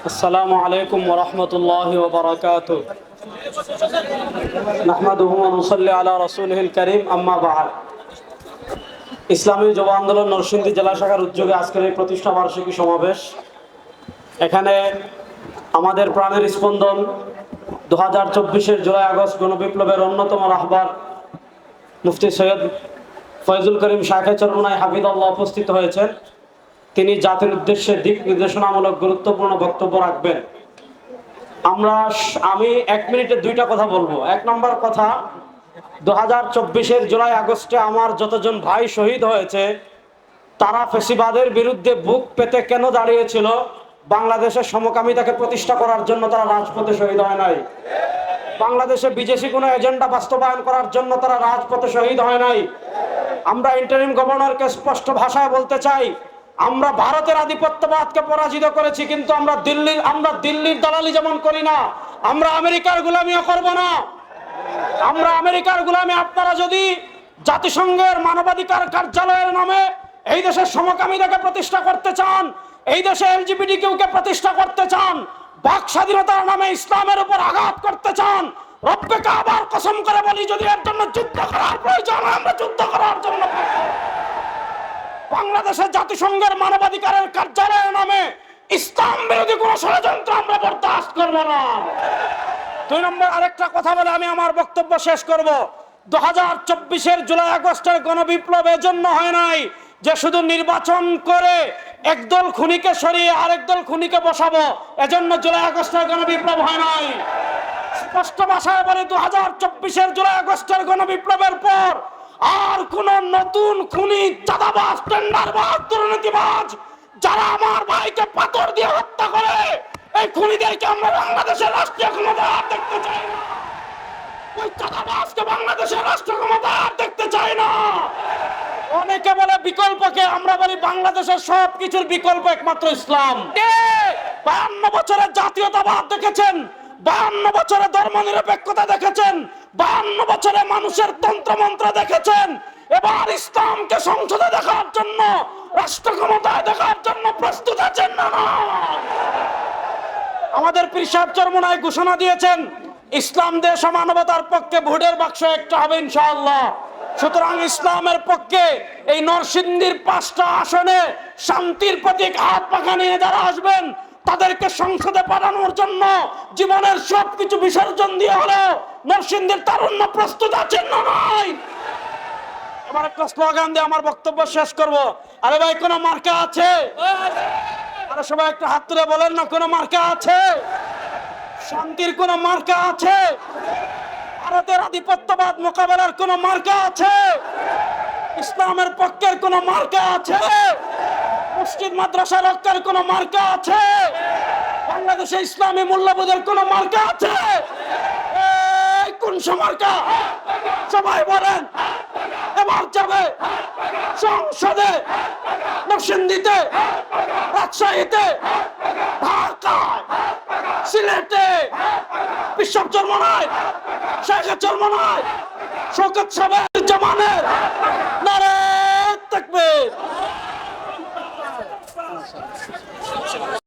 السلام عليكم ورحمة الله وبركاته نحمده ونصلي على رسوله الكريم أما بعد ইসলামী যুব আন্দোলন নরসিংদী জেলা শাখার উদ্যোগে আজকের এই প্রতিষ্ঠা বার্ষিকী সমাবেশ এখানে আমাদের প্রাণের স্পন্দন দু হাজার চব্বিশের জুলাই আগস্ট গণবিপ্লবের অন্যতম রাহবার মুফতি সৈয়দ ফয়জুল করিম শাখে চরমনায় হাফিদুল্লাহ উপস্থিত হয়েছেন তিনি জাতির উদ্দেশ্যে দিক নির্দেশনামূলক গুরুত্বপূর্ণ বক্তব্য রাখবেন। আমরা আমি এক মিনিটে দুইটা কথা বলব। এক নম্বর কথা দু হাজার চব্বিশের জুলাই আগস্টে আমার যতজন ভাই শহীদ হয়েছে, তারা ফেসিবাদের বিরুদ্ধে বুক পেতে কেন দাঁড়িয়েছিল? বাংলাদেশের সমকামিতাকে প্রতিষ্ঠা করার জন্য তারা রাজপথে শহীদ হয় নাই। বাংলাদেশে বিদেশি কোনো এজেন্ডা বাস্তবায়ন করার জন্য তারা রাজপথে শহীদ হয় নাই। আমরা ইন্টারিম গভর্নরকে স্পষ্ট ভাষায় বলতে চাই আমরা ভারতের আধিপত্যবাদকে পরাজিত করেছি, কিন্তু আমরা দিল্লির আমরা দিল্লির দালালি যেমন করি না, আমরা আমেরিকার গোলামিও করব না। আমরা আমেরিকার গোলামি আপনারা যদি জাতিসংঘের মানবাধিকার কার্যালয়ের নামে এই দেশের সমকামিতাকে প্রতিষ্ঠা করতে চান, এই দেশে এলজিবিটি কেউকে প্রতিষ্ঠা করতে চান, বাক স্বাধীনতার নামে ইসলামের উপর আঘাত করতে চান রব্বেকে আবার কসম করে বলি, যদি এর জন্য যুদ্ধ করার প্রয়োজন আমরা যুদ্ধ করার জন্য বাংলাদেশের জাতিসংঘের মানবাধিকারের কার্যালয়ের নামে ইসলাম বিরোধী কোন ষড়যন্ত্র আমরা বরদাস্ত করব না। দুই নম্বর আরেকটা কথা বলে আমি আমার বক্তব্য শেষ করব। দু হাজার চব্বিশের জুলাই আগস্টের গণবিপ্লব এজন্য হয় নাই যে শুধু নির্বাচন করে একদল খুনিকে সরিয়ে আরেক দল খুনিকে বসাবো, এজন্য জুলাই আগস্টের গণবিপ্লব হয় নাই। স্পষ্ট ভাষায় বলে দু হাজার চব্বিশের জুলাই আগস্টের গণবিপ্লবের পর আর কোন নতুন খুনি চাঁদাবাজ টেন্ডারবাজ দুর্নীতিবাজ যারা আমার ভাইকে পাথর দিয়ে হত্যা করে এই খুনিদেরকে আমরা বাংলাদেশের রাষ্ট্রীয় ক্ষমতা আর দেখতে চাই না। ওই চাঁদাবাজকে বাংলাদেশের রাষ্ট্র ক্ষমতা আর দেখতে চাই না। অনেকে বলে বিকল্পকে আমরা বলি বাংলাদেশের সব কিছুর বিকল্প একমাত্র ইসলাম। বায়ান্ন বছরের জাতীয়তাবাদ দেখেছেন বায়ান্ন বছরে ধর্ম নিরপেক্ষতা দেখেছেন বায়ান্ন বছরে মানুষের তন্ত্রমন্ত্র দেখেছেন। এবার ইসলামকে সংসদে দেখার জন্য রাষ্ট্র ক্ষমতায় দেখার জন্য প্রস্তুত আছেন না আমাদের পিসাব চরমনায় ঘোষণা দিয়েছেন, ইসলাম দেশ মানবতার পক্ষে ভোটের বাক্স একটা হবে ইনশাআল্লাহ। সুতরাং ইসলামের পক্ষে এই নরসিংদীর পাঁচটা আসনে শান্তির প্রতীক হাত পাখা নিয়ে যারা আসবেন, তাদেরকে সংসদে পাঠানোর জন্য জীবনের সবকিছু বিসর্জন দিয়ে হলেও নরসিংদীর তারুণ্য প্রস্তুত আছেন না নাই? এবার একটা স্লোগান দিয়ে আমার বক্তব্য শেষ করব। আরে ভাই, কোনো মার্কা আছে? আরে সবাই একটু হাত তুলে বলেন না, কোনো মার্কা আছে? শান্তির কোনো মার্কা আছে? ভারতের আধিপত্যবাদ মোকাবেলার কোনো মার্কা আছে? ইসলামের পক্ষের কোনো মার্কা আছে? মসজিদ, মাদ্রাসা রক্ষার কোনো মার্কা আছে? বাংলাদেশে ইসলামী মূল্যবোধের কোনো মার্কা আছে? কোন সময়টা সবাই বলেন, এবার যাবে সংসদে নরসিংদীতে রাজশাহীতে, ঢাকায়, সিলেটে বিশ্বপ চর্মনায়, শেখ চর্মনায় শোকত সাহেব